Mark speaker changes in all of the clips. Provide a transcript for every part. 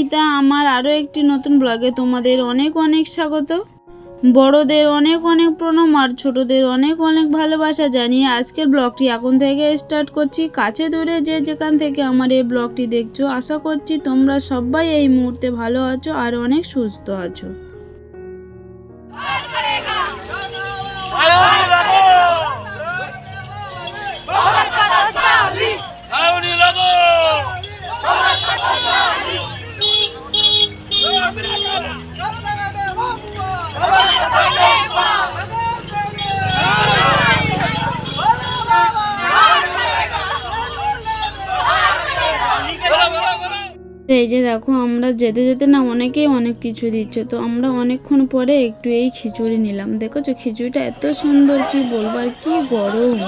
Speaker 1: আমি আমার আরও একটি নতুন ব্লগে তোমাদের অনেক অনেক স্বাগত। বড়দের অনেক অনেক প্রণাম আর ছোটদের অনেক অনেক ভালোবাসা জানিয়ে আজকের ব্লগটি এখন থেকে স্টার্ট করছি। কাছে দূরে যে যেখান থেকে আমার এই ব্লগটি দেখছ, আশা করছি তোমরা সবাই এই মুহূর্তে ভালো আছো আর অনেক সুস্থ আছো। এই যে দেখো, আমরা যেতে যেতে না অনেকেই অনেক কিছু দিচ্ছে। তো আমরা অনেকক্ষণ পরে একটু এই খিচুড়ি নিলাম। দেখেছ? খিচুড়িটা এত সুন্দর, কি বলবার কি গরম!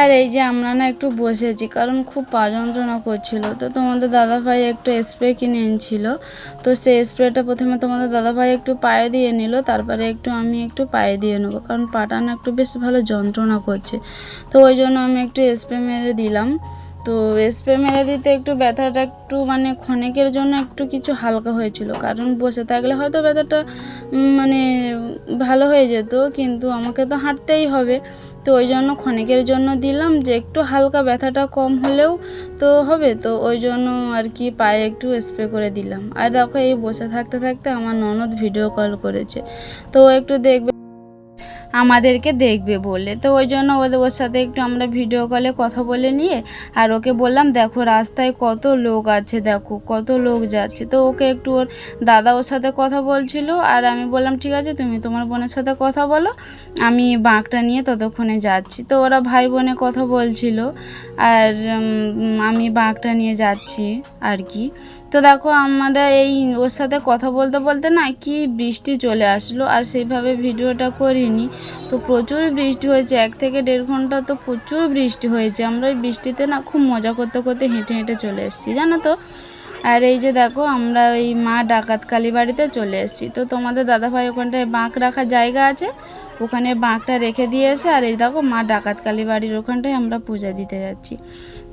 Speaker 1: আর এই যে আমরা না একটু বসেছি, কারণ খুব পা যন্ত্রণা করছিল। তো তোমাদের দাদা ভাই একটু স্প্রে কিনে এনেছিল। তো সেই স্প্রেটা প্রথমে তোমাদের দাদা ভাই একটু পায়ে দিয়ে নিল, তারপরে একটু আমি একটু পায়ে দিয়ে নেব, কারণ পাটা না একটু বেশ ভালো যন্ত্রণা করছে। তো ওই জন্য আমি একটু স্প্রে মেরে দিলাম। তো স্প্রে মেরে দিতে একটু ব্যথাটা একটু মানে ক্ষণেকের জন্য একটু কিছু হালকা হয়েছিল। কারণ বসে থাকলে হয়তো ব্যথাটা মানে ভালো হয়ে যেত, কিন্তু আমাকে তো হাঁটতেই হবে। তো ওই জন্য ক্ষণেকের জন্য দিলাম যে একটু হালকা ব্যথাটা কম হলেও তো হবে। তো ওই জন্য আর কি পায়ে একটু স্প্রে করে দিলাম। আর দেখো এই বসে থাকতে থাকতে আমার ননদ ভিডিও কল করেছে। তো একটু দেখবে আমাদেরকে দেখবে বলে। তো ওই জন্য ওদের ওর সাথে একটু আমরা ভিডিও কলে কথা বলে নিয়ে আর ওকে বললাম, দেখো, রাস্তায় কত লোক আছে, দেখো, কত লোক যাচ্ছে। তো ওকে একটু ওর দাদা ওর সাথে কথা বলছিল আর আমি বললাম, ঠিক আছে, তুমি তোমার বোনের সাথে কথা বলো, আমি বাঁকটা নিয়ে ততক্ষণে যাচ্ছি। তো ওরা ভাই বোনে কথা বলছিল আর আমি বাঁকটা নিয়ে যাচ্ছি আর কি। তো দেখো আমরা এই ওর সাথে কথা বলতে বলতে না কি বৃষ্টি চলে আসলো আর সেইভাবে ভিডিওটা করিনি। তো প্রচুর বৃষ্টি হয়েছে, এক থেকে দেড় ঘণ্টা তো প্রচুর বৃষ্টি হয়েছে। আমরা ওই বৃষ্টিতে না খুব মজা করতে করতে হেঁটে হেঁটে চলে এসেছি, জানো তো? আর এই যে দেখো আমরা ওই মা ডাকাত কালী বাড়িতে চলে এসেছি। তো তোমাদের দাদাভাই ওখানটায় বাঁক রাখার জায়গা আছে, ওখানে বাঁকটা রেখে দিয়ে এসে আর এই দেখো মা ডাকাত কালী বাড়ির ওখানটায় আমরা পূজা দিতে যাচ্ছি।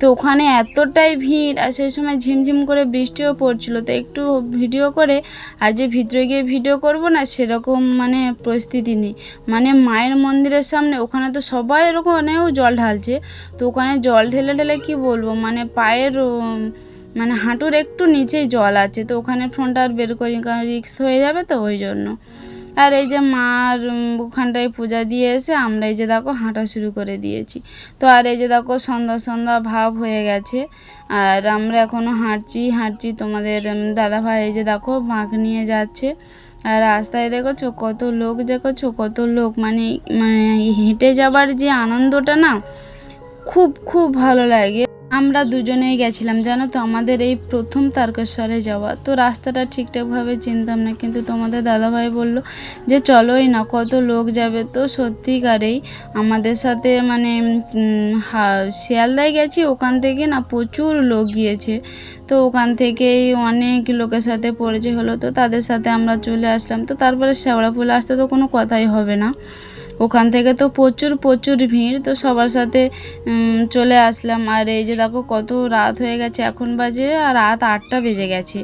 Speaker 1: তো ওখানে এতটাই ভিড়, আর সেই সময় ঝিমঝিম করে বৃষ্টিও পড়ছিল। তো একটু ভিডিও করে, আর যে ভিতরে গিয়ে ভিডিও করব না, সেরকম মানে পরিস্থিতি নেই। মানে মায়ের মন্দিরের সামনে, ওখানে তো সবাই এরকম অনেক জল ঢালছে। তো ওখানে জল ঢেলে ঢেলে কি বলব মানে পায়ের মানে হাঁটুর একটু নিচেই জল আছে। তো ওখানে ফোনটা আর বের করি, কারণ রিক্স হয়ে যাবে তো, ওই জন্য। আর এই যে মার ওখানটায় পূজা দিয়ে এসে আমরা এই যে দেখো হাঁটা শুরু করে দিয়েছি। তো আর এই যে দেখো সন্ধ্যা সন্ধ্যা ভাব হয়ে গেছে। আর আমরা এখনও হাঁটছি হাঁটছি তোমাদের দাদা ভাই এই যে দেখো বাঁক নিয়ে যাচ্ছে। আর রাস্তায় দেখেছ কত লোক দেখেছ কত লোক। মানে মানে হেঁটে যাবার যে আনন্দটা না, খুব খুব ভালো লাগে। আমরা দুজনেই গেছিলাম, জানো তো? আমাদের এই প্রথম তারকেশ্বরে যাওয়া। তো রাস্তাটা ঠিকঠাকভাবে চিনতাম না, কিন্তু তোমাদের দাদাভাই বলল যে, চলোই না, কত লোক যাবে? তো সত্যিকারেই আমাদের সাথে মানে শিয়ালদায় গেছি, ওখান থেকে না প্রচুর লোক গিয়েছে। তো ওখান থেকেই অনেক লোকের সাথে পরিচয় হলো। তো তাদের সাথে আমরা চলে আসলাম। তো তারপরে শেওড়াফুলে আসতে তো কোনো কথাই হবে না। ওখান থেকে তো প্রচুর প্রচুর ভিড়, তো সবার সাথে চলে আসলাম। আর এই যে দেখো কত রাত হয়ে গেছে, এখন বাজে আর রাত আটটা বেজে গেছে।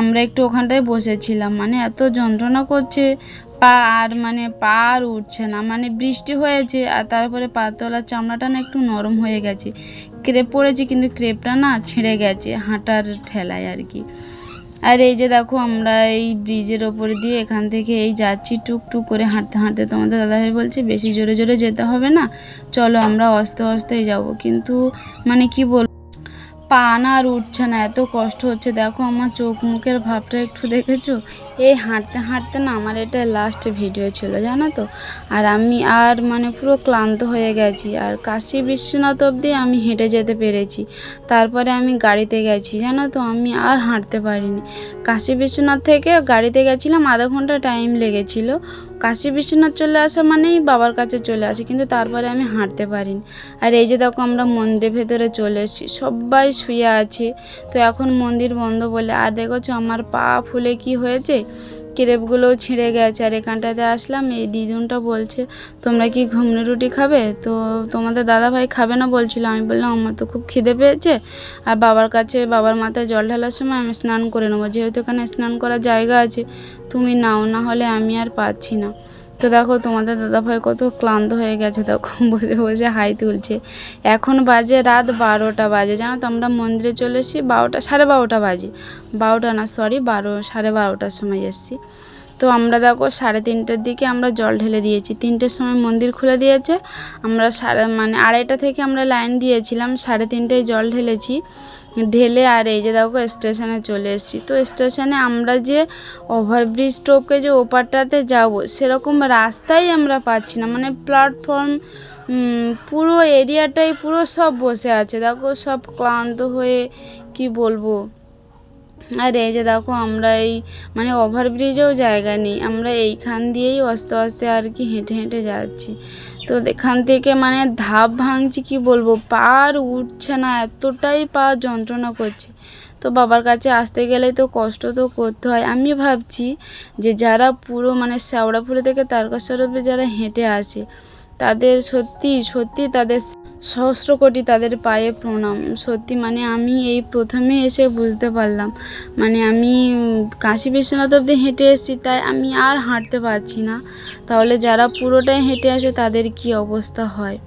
Speaker 1: আমরা একটু ওখানটায় বসেছিলাম। মানে এত যন্ত্রণা করছে, পা আর মানে পা আর উঠছে না। মানে বৃষ্টি হয়েছে আর তারপরে পাতলার চামড়াটা না একটু নরম হয়ে গেছে। ক্রেপ পড়েছে, কিন্তু ক্রেপটা না ছিঁড়ে গেছে হাঁটার ঠেলায় আর কি। আর এই যে দেখো আমরা এই ব্রিজের ওপর দিয়ে এখান থেকে এই যাচ্ছি টুকটুক করে, হাঁটতে হাঁটতে। তোমাদের দাদাভাই বলছে, বেশি জোরে জোরে যেতে হবে না। চলো আমরা অস্তে অস্তেই যাব। কিন্তু মানে কি বল পা না আর উঠছে না, এত কষ্ট হচ্ছে। দেখো আমার চোখ মুখের ভাবটা একটু দেখেছ? এই হাঁটতে হাঁটতে না আমার এটা লাস্ট ভিডিও ছিল, জানো তো? আর আমি আর মানে পুরো ক্লান্ত হয়ে গেছি। আর কাশী বিশ্বনাথ অবধি আমি হেঁটে যেতে পেরেছি। তারপরে আমি গাড়িতে গেছি, জানো তো? আমি আর হাঁটতে পারিনি। কাশী বিশ্বনাথ থেকে গাড়িতে গেছিলাম, আধা ঘণ্টা টাইম লেগেছিল। কাশী বিশ্বনাথ চলে আসা মানেই বাবার কাছে চলে আসি, কিন্তু তারপরে আমি হাঁটতে পারিনি। আর এই যে দেখো, আমরা মন্দিরের ভেতরে চলে এসেছি। সবাই শুয়ে আছে। তো এখন মন্দির বন্ধ বলে, আর দেখেছ, আমার পা ফুলে কি হয়েছে? ক্রেপগুলোও ছিঁড়ে গেছে। আর এখানটাতে আসলাম, এই দিদুনটা বলছে, তোমরা কি ঘুমনি রুটি খাবে? তো তোমাদের দাদা ভাই খাবে না বলছিল। আমি বললাম, আমার তো খুব খিদে পেয়েছে। আর বাবার কাছে, বাবার মাথায় জল ঢালার সময় আমি স্নান করে নেব। যেহেতু এখানে স্নান করার জায়গা আছে, তুমি নাও, না হলে আমি আর পাচ্ছি না। তো দেখো, তোমাদের দাদাভাই কত ক্লান্ত হয়ে গেছে তখন, বসে বসে হাই তুলছে। এখন বাজে রাত বারোটা বাজে। জানো তো আমরা মন্দিরে চলে এসেছি বারোটা, সাড়ে বারোটা বাজে। বারোটা না সরি বারো, সাড়ে বারোটার সময় এসেছি। তো আমরা দেখো সাড়ে তিনটের দিকে আমরা জল ঢেলে দিয়েছি। তিনটের সময় মন্দির খুলে দিয়েছে। আমরা সাড়ে মানে আড়াইটা থেকে আমরা লাইন দিয়েছিলাম, সাড়ে তিনটায় জল ঢেলেছি। ঢেলে আর এই যে দেখো স্টেশনে চলে এসেছি। তো স্টেশনে আমরা যে ওভারব্রিজ টোপকে যে ওপারটাতে যাব, সেরকম রাস্তাই আমরা পাচ্ছি না। মানে প্ল্যাটফর্ম পুরো এরিয়াটাই পুরো সব বসে আছে। দেখো সব ক্লান্ত হয়ে, কি বলব? আর এই যে দেখো, আমরা এই মানে ওভারব্রিজেও জায়গা নেই। আমরা এইখান দিয়েই আস্তে আস্তে আর কি হেঁটে হেঁটে যাচ্ছি। তো এখান থেকে মানে ধাপ ভাঙছি কি বলব পা আর উঠছে না, এতটাই পা যন্ত্রণা করছে। তো বাবার কাছে আসতে গেলে তো কষ্ট তো করতে হয়। আমি ভাবছি যে যারা পুরো মানে শ্যাওড়াপুরে থেকে তারকেশ্বর অব্দি যারা হেঁটে আসে, তাদের সত্যি সত্যি তাদের সহস্র কোটি তাদের পায়ে প্রণাম। সত্যি মানে আমি এই প্রথমে এসে বুঝতে পারলাম। মানে আমি কাশি বিশ্বনাথ অব্দি হেঁটে এসেছি, তাই আমি আর হাঁটতে পারছি না। তাহলে যারা পুরোটাই হেঁটে আসে, তাদের কি অবস্থা হয়?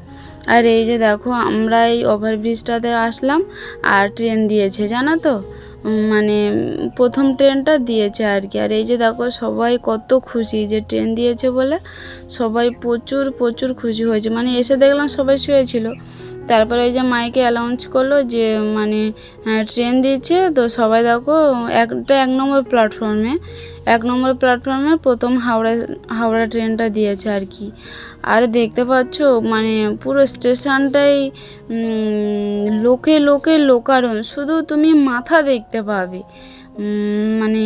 Speaker 1: আর এই যে দেখো, আমরা এই ওভারব্রিজটাতে আসলাম, আর ট্রেন দিয়েছে, জানো তো? মানে প্রথম ট্রেনটা দিয়েছে আর কি। আর এই যে দেখো সবাই কত খুশি যে ট্রেন দিয়েছে বলে সবাই প্রচুর প্রচুর খুশি হয়েছে। মানে এসে দেখলাম সবাই শুয়েছিল। তারপরে ওই যে মাইকে অ্যানাউন্স করল যে মানে ট্রেন দিচ্ছে তো সবাই দেখো, একটা এক নম্বর প্ল্যাটফর্মে এক নম্বর প্ল্যাটফর্মে প্রথম হাওড়া হাওড়া ট্রেনটা দিয়েছে আর কি। আর দেখতে পাচ্ছ মানে পুরো স্টেশনটাই লোকে লোকে লোকারণ। শুধু তুমি মাথা দেখতে পাবে। মানে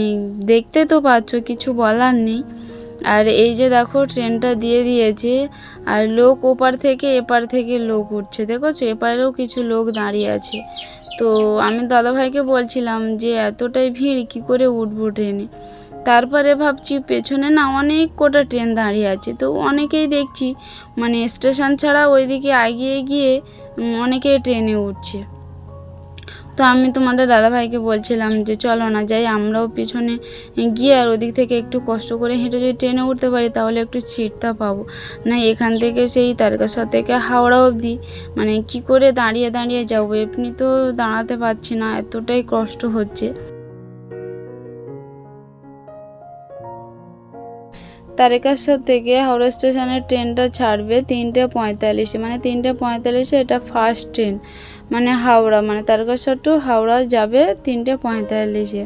Speaker 1: দেখতে তো পাচ্ছ, কিছু বলার নেই। আর এই যে দেখো ট্রেনটা দিয়ে দিয়েছে, আর লোক ওপার থেকে এপার থেকে লোক উঠছে, দেখেছ? এপারেও কিছু লোক দাঁড়িয়ে আছে। তো আমি দাদাভাইকে বলছিলাম যে, এতটাই ভিড়, কি করে উঠবো ট্রেনে তারপরে ভাবছি, পেছনে না অনেক কটা ট্রেন দাঁড়িয়ে আছে। তো অনেকেই দেখছি মানে স্টেশন ছাড়া ওইদিকে এগিয়ে গিয়ে অনেকেই ট্রেনে উঠছে। তো আমি তোমাদের দাদাভাইকে বলছিলাম যে, চলো না, যাই, আমরাও পিছনে গিয়ে আর ওদিক থেকে একটু কষ্ট করে হেঁটে যদি ট্রেনে উঠতে পারি, তাহলে একটু ছিটটা পাবো। না, এখান থেকে সেই তারকেশ্বর থেকে হাওড়া অবধি মানে কি করে দাঁড়িয়ে দাঁড়িয়ে যাব, এমনি তো দাঁড়াতে পারছি না, এতটাই কষ্ট হচ্ছে। তারকেশ্বর থেকে হাওড়া স্টেশনের ট্রেনটা ছাড়বে তিনটে পঁয়তাল্লিশে। মানে তিনটে পঁয়তাল্লিশে এটা ফার্স্ট ট্রেন মানে হাওড়া মানে তারকেশ্বর টু হাওড়া যাবে তিনটে পঁয়তাল্লিশে।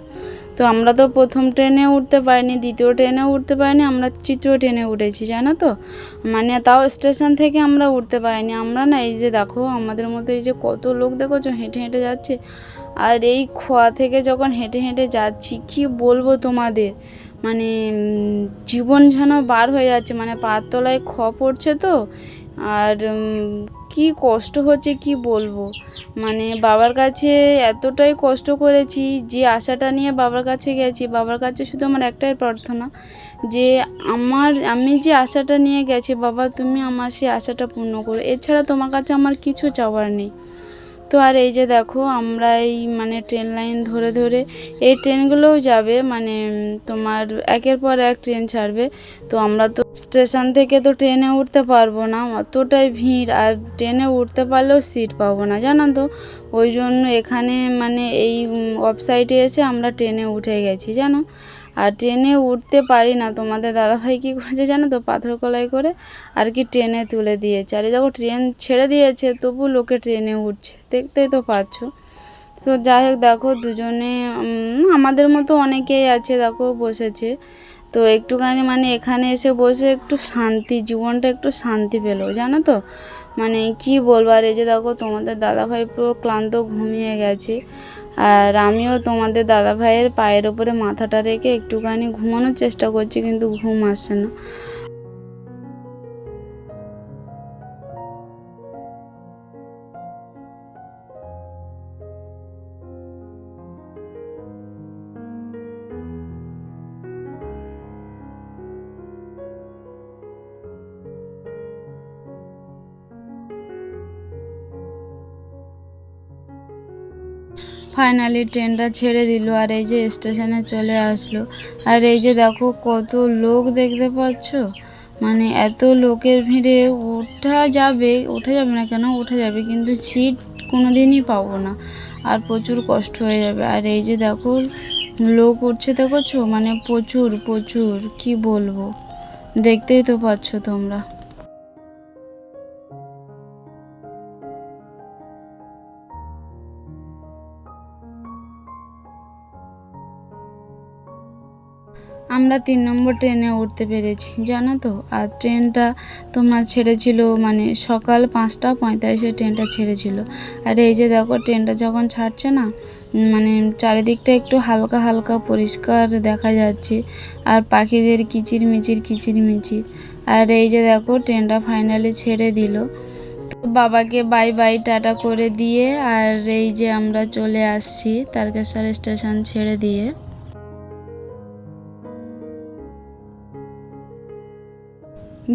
Speaker 1: তো আমরা তো প্রথম ট্রেনে উঠতে পারিনি, দ্বিতীয় ট্রেনে উঠতে পারিনি, আমরা তৃতীয় ট্রেনে উঠেছি, জানো তো? মানে তাও স্টেশন থেকে আমরা উঠতে পারিনি। আমরা না এই যে দেখো, আমাদের মতো এই যে কত লোক দেখোছো হেঁটে হেঁটে যাচ্ছে? আর এই খোয়া থেকে যখন হেঁটে হেঁটে যাচ্ছি, কি বলব তোমাদের? মানে জীবন যেন বার হয়ে যাচ্ছে। মানে পায়ের তলায় খ পড়ছে তো, আর কি কষ্ট হচ্ছে কি বলব? মানে বাবার কাছে এতটাই কষ্ট করেছি যে আশাটা নিয়ে বাবার কাছে গেছি। বাবার কাছে শুধু আমার একটাই প্রার্থনা যে আমার, আমি যে আশাটা নিয়ে গেছি, বাবা তুমি আমার সেই আশাটা পূর্ণ করো। এছাড়া তোমার কাছে আমার কিছু চাওয়ার নেই। তো আর এই যে দেখো, আমরা এই মানে ট্রেন লাইন ধরে ধরে, এই ট্রেনগুলোও যাবে মানে তোমার একের পর এক ট্রেন ছাড়বে। তো আমরা তো স্টেশন থেকে তো ট্রেনে উঠতে পারব না, অতটাই ভিড়। আর ট্রেনে উঠতে পারলেও সিট পাবো না, জানো তো? ওই জন্য এখানে মানে এই ওয়েবসাইটে এসে আমরা ট্রেনে উঠে গেছি, জানো? আর ট্রেনে উঠতে পারি না। তোমাদের দাদাভাই কী করেছে জানো তো? পাথর কলাই করে আর কি ট্রেনে তুলে দিয়েছে। আর দেখো, ট্রেন ছেড়ে দিয়েছে, তবু লোকে ট্রেনে উঠছে। দেখতেই তো পাচ্ছ। তো যাই হোক, দেখো দুজনে আমাদের মতো অনেকেই আছে, দেখো, বসেছে। তো একটুখানি মানে এখানে এসে বসে একটু শান্তি, জীবনটা একটু শান্তি পেল, জানো তো? মানে কি বলব? আর এই যে দেখো, তোমাদের দাদাভাই পুরো ক্লান্ত ঘুমিয়ে গেছে। আর আমিও তোমাদের দাদা ভাইয়ের পায়ের ওপরে মাথাটা রেখে একটুখানি ঘুমানোর চেষ্টা করছি, কিন্তু ঘুম আসছে না। ফাইনালি ট্রেনটা ছেড়ে দিল আর এই যে স্টেশনে চলে আসলো। আর এই যে দেখো কত লোক দেখতে পাচ্ছ? মানে এত লোকের ভিড়ে ওঠা যাবে ওঠা যাবে না কেন? ওঠা যাবে, কিন্তু সিট কোনো দিনই পাবো না। আর প্রচুর কষ্ট হয়ে যাবে। আর এই যে দেখো, লোক উঠছে দেখোছো? মানে প্রচুর প্রচুর, কি বলব? দেখতেই তো পাচ্ছ তোমরা। আমরা তিন নম্বর ট্রেনে উঠতে পেরেছি, জানো তো? আর ট্রেনটা তোমার ছেড়েছিল মানে সকাল পাঁচটা পঁয়তাল্লিশে ট্রেনটা ছেড়েছিল। আর এই যে দেখো ট্রেনটা যখন ছাড়ছে না মানে চারিদিকটা একটু হালকা হালকা পরিষ্কার দেখা যাচ্ছে, আর পাখিদের কিচির মিচির কিচির মিচির আর এই যে দেখো ট্রেনটা ফাইনালি ছেড়ে দিল। বাবাকে বাই বাই টাটা করে দিয়ে, আর এই যে আমরা চলে আসছি তারকেশ্বর স্টেশন ছেড়ে দিয়ে।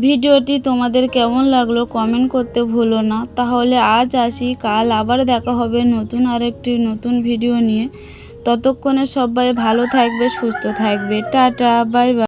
Speaker 1: ভিডিওটি তোমাদের কেমন লাগল কমেন্ট করতে ভুলো না। তাহলে আজ আসি, কাল আবার দেখা হবে নতুন আরেকটি নতুন ভিডিও নিয়ে। ততক্ষণে সবাই ভালো থাকবে, সুস্থ থাকবে। Tata bye bye